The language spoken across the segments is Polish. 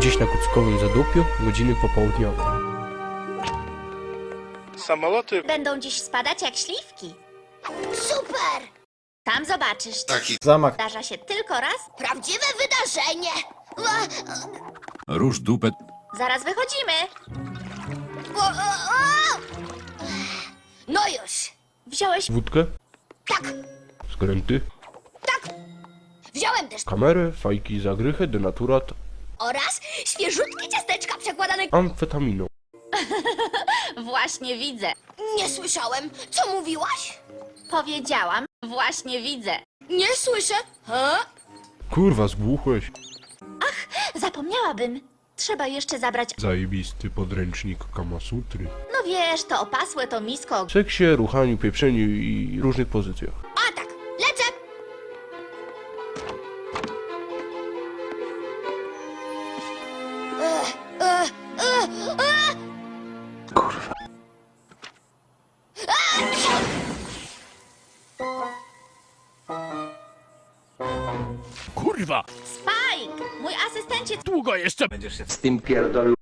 Gdzieś na kuckowym zadupiu, godziny popołudniowe. Samoloty Będą dziś spadać jak śliwki. Super! Tam zobaczysz. Taki Zamach. Zdarza się tylko raz. Prawdziwe wydarzenie! Rusz dupę. Zaraz wychodzimy. No już. Wziąłeś... Wódkę, Tak, skręty, tak. Wziąłem też kamerę, fajki, zagrychę, denaturat, oraz świeżutkie ciasteczka przekładane... amfetaminą. Właśnie widzę. Nie słyszałem. Co mówiłaś? Powiedziałam. Właśnie widzę. Nie słyszę. Ha? Kurwa, zgłuchłeś. Zapomniałabym. Trzeba jeszcze zabrać... Zajebisty podręcznik Kamasutry. No wiesz, to opasłe, to misko. Seksie, ruchaniu, pieprzeniu i różnych pozycjach. Kurwa! Spike! Mój asystencie... Długo jeszcze będziesz się Mój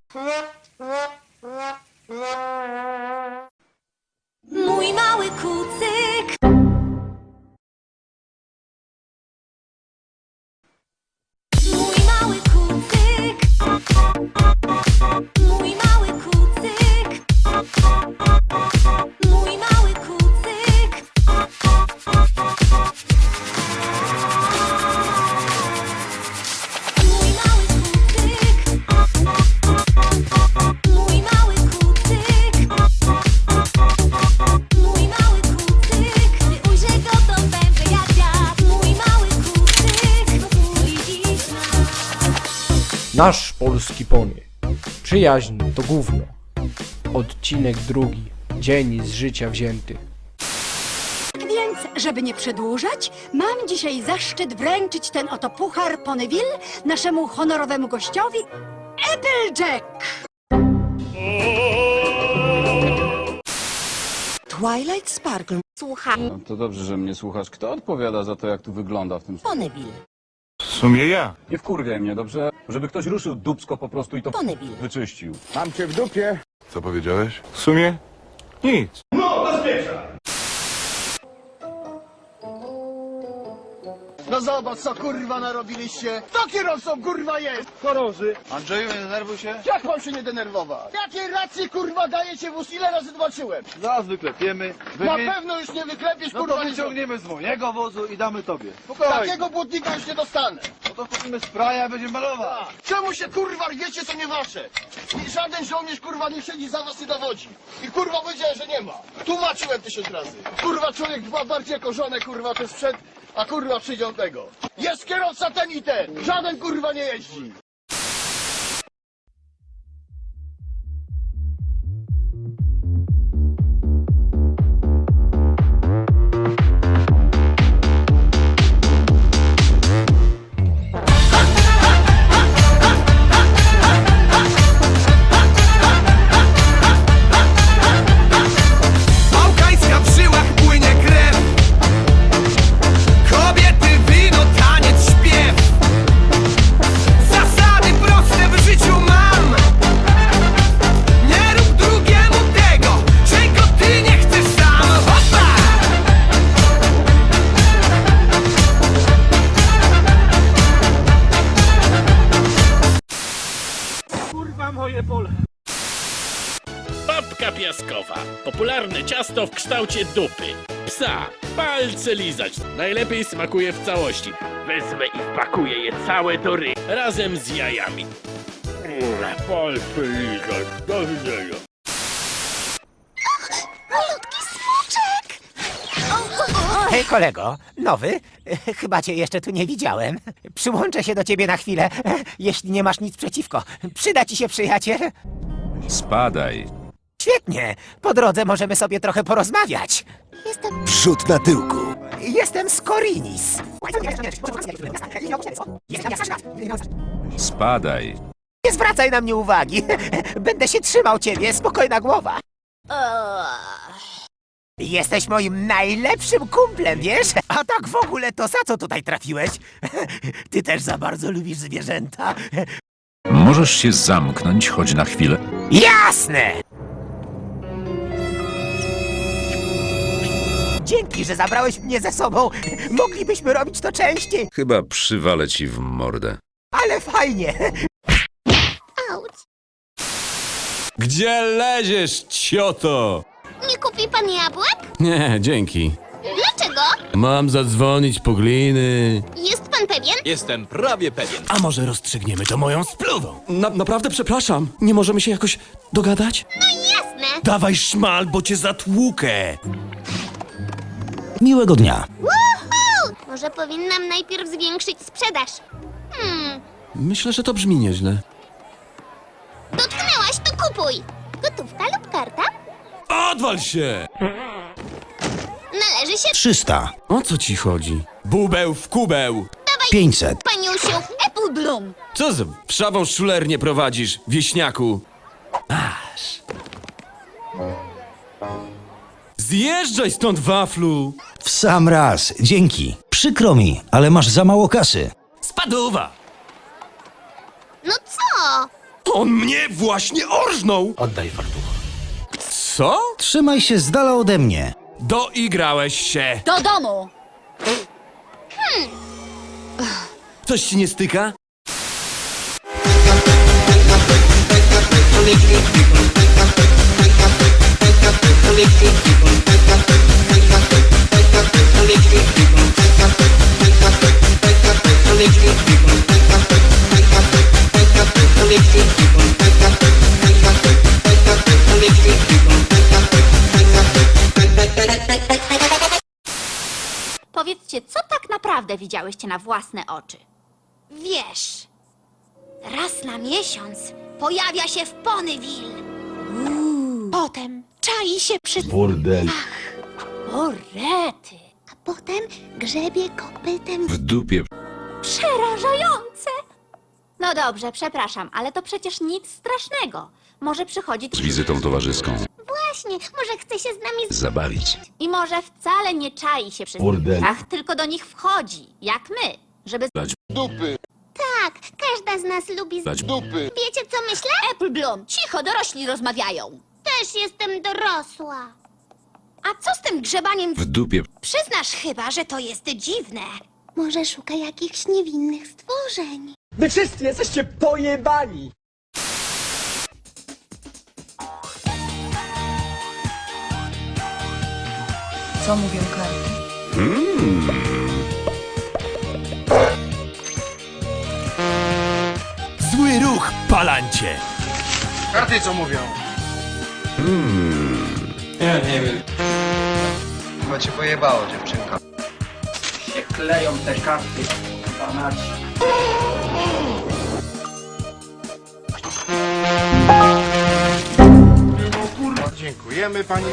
nasz. Polski pony. Przyjaźń to gówno. Odcinek drugi. Dzień z życia wzięty. Więc, żeby nie przedłużać, mam dzisiaj zaszczyt wręczyć ten oto puchar Ponyville naszemu honorowemu gościowi Applejack. Twilight Sparkle. Słucham, No to dobrze, że mnie słuchasz. Kto odpowiada za to, jak tu wygląda w tym... Ponyville, sumie ja. Nie wkurwiaj mnie, dobrze? Żeby ktoś ruszył dupsko po prostu i to Ponyville. wyczyścił. Mam cię w dupie. Co powiedziałeś? W sumie nic. No zobacz co kurwa narobiliście! To kierowcą kurwa jest! Choroży! Andrzeju, nie denerwuj się. Jak mam się nie denerwować? Jakiej racji kurwa dajecie wóz? Ile razy zobaczyłem? Zaraz wyklepiemy. Na pewno już nie wyklepiesz No kurwa to nie wyciągniemy z mojego wozu i damy tobie. Spokojnie. Takiego błotnika już nie dostanę! No to kupimy spraya i będziemy malować. Czemu się kurwa wiecie co nie wasze? I żaden żołnierz kurwa nie siedzi za was i dowodzi. I kurwa powiedział, że nie ma. Tłumaczyłem tysiąc razy. Kurwa człowiek dba bardziej jako żonę kurwa to sprzęt, a kurwa przyjdzie on tego. Jest kierowca ten i ten! Żaden kurwa nie jeździ! Babka piaskowa. Popularne ciasto w kształcie dupy. Psa. Palce lizać. Najlepiej smakuje w całości. Wezmę i wpakuję je całe do ry. Razem z jajami. Mm, Palce lizać. Do widzenia. malutki smoczek! Hej kolego, nowy? Chyba cię jeszcze tu nie widziałem. Przyłączę się do ciebie na chwilę, jeśli nie masz nic przeciwko. Przyda ci się przyjaciel? Spadaj. Świetnie, po drodze możemy sobie trochę porozmawiać. Jestem... Przód na tyłku. Jestem z Korinis. Spadaj. Nie zwracaj na mnie uwagi. Będę się trzymał ciebie, spokojna głowa. Jesteś moim najlepszym kumplem, wiesz? A tak w ogóle to za co tutaj trafiłeś? Ty też za bardzo lubisz zwierzęta. Może Możesz się zamknąć choć na chwilę? Jasne! Dzięki, że zabrałeś mnie ze sobą. Moglibyśmy robić to częściej, Chyba przywalę ci w mordę. ale fajnie. Auć. Gdzie leziesz, cioto? Nie kupi pan jabłek? Nie, dzięki. Dlaczego? Mam zadzwonić po gliny. Jest pan pewien? Jestem prawie pewien. A może rozstrzygniemy to moją spluwą? Na, naprawdę przepraszam. Nie możemy się jakoś dogadać? No jasne. Dawaj szmal, bo cię zatłukę. Miłego dnia. Woohoo! Może powinnam najpierw zwiększyć sprzedaż. Hmm, Myślę, że to brzmi nieźle. dotknęłaś, to kupuj. Gotówka lub karta? Odwal się! Należy się 300. O co ci chodzi? Bubeł w kubeł! 500. paniusiu. Apple Bloom. Co za wszawą szulernię prowadzisz, wieśniaku? Masz. Zjeżdżaj stąd, waflu! W sam raz. Dzięki. Przykro mi, ale masz za mało kasy. Spaduwa! No co? On mnie właśnie orżnął! Oddaj fartuch. Co? Trzymaj się z dala ode mnie. Doigrałeś się! Do domu. Coś ci nie styka? Powiedzcie, co tak naprawdę widziałyście na własne oczy? Wiesz, raz na miesiąc pojawia się w Ponyville. Potem czai się przy... Burdel. O rety! Potem grzebie kopytem W dupie. Przerażające! No dobrze, przepraszam, ale to przecież nic strasznego. Może przychodzi Z wizytą towarzyską. Właśnie, może chce się z nami z... Zabawić. i może wcale nie czai się przy Burdel. Ach, tylko do nich wchodzi, jak my, żeby... Dupy, Tak, każda z nas lubi z... Dać dupy. Wiecie co myślę? Apple Bloom, cicho, dorośli rozmawiają. Też jestem dorosła. A co z tym grzebaniem? W dupie. Przyznasz chyba, że to jest dziwne. Może szuka jakichś niewinnych stworzeń. Wy wszyscy jesteście pojebani! Co mówią karty? Zły ruch, palancie! Karty co mówią? Ja nie wiem. Chyba cię pojebało, dziewczynka. Się kleją te karty. Panaci. Dziękujemy pani.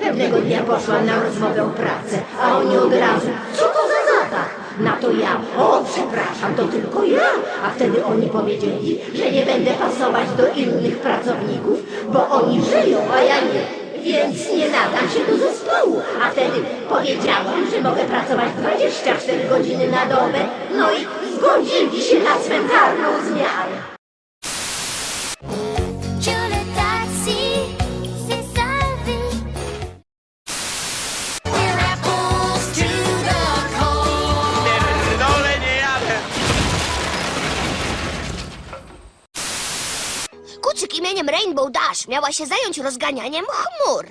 Pewnego dnia poszłam na rozmowę o pracę, a oni od razu, co? Na to ja, o przepraszam, to tylko ja. A wtedy oni powiedzieli, że nie będę pasować do innych pracowników, bo oni żyją, a ja nie. Więc nie nadam się do zespołu. A wtedy powiedziałam, że mogę pracować 24 godziny na dobę. No i zgodzili się na cmentarną zmianę. Kucyk imieniem Rainbow Dash miała się zająć rozganianiem chmur.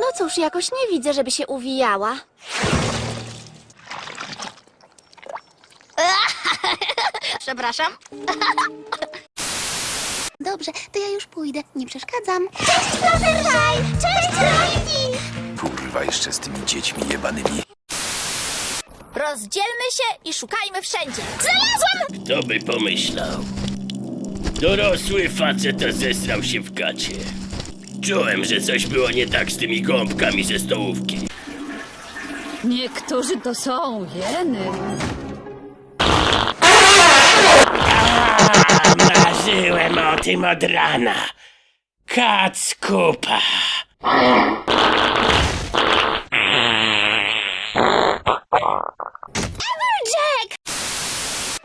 No cóż, jakoś nie widzę, żeby się uwijała. Przepraszam. Dobrze, to ja już pójdę. Nie przeszkadzam. Cześć, Flutterfly! Cześć, Rocky! Kurwa, jeszcze z tymi dziećmi jebanymi. Rozdzielmy się i szukajmy wszędzie. Znalazłam! Kto by pomyślał? Dorosły faceta zesrał się w gacie. Czułem, że coś było nie tak z tymi gąbkami ze stołówki. Niektórzy to są jeny. Marzyłem o tym od rana. Kac.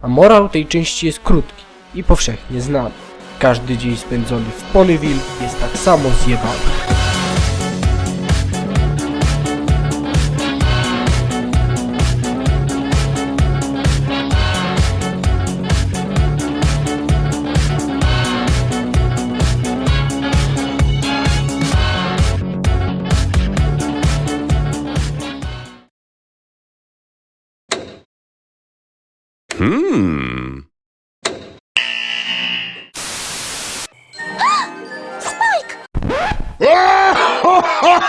A morał tej części jest krótki i powszechnie znany. Każdy dzień spędzony w Ponyville jest tak samo zjebany. Hmm.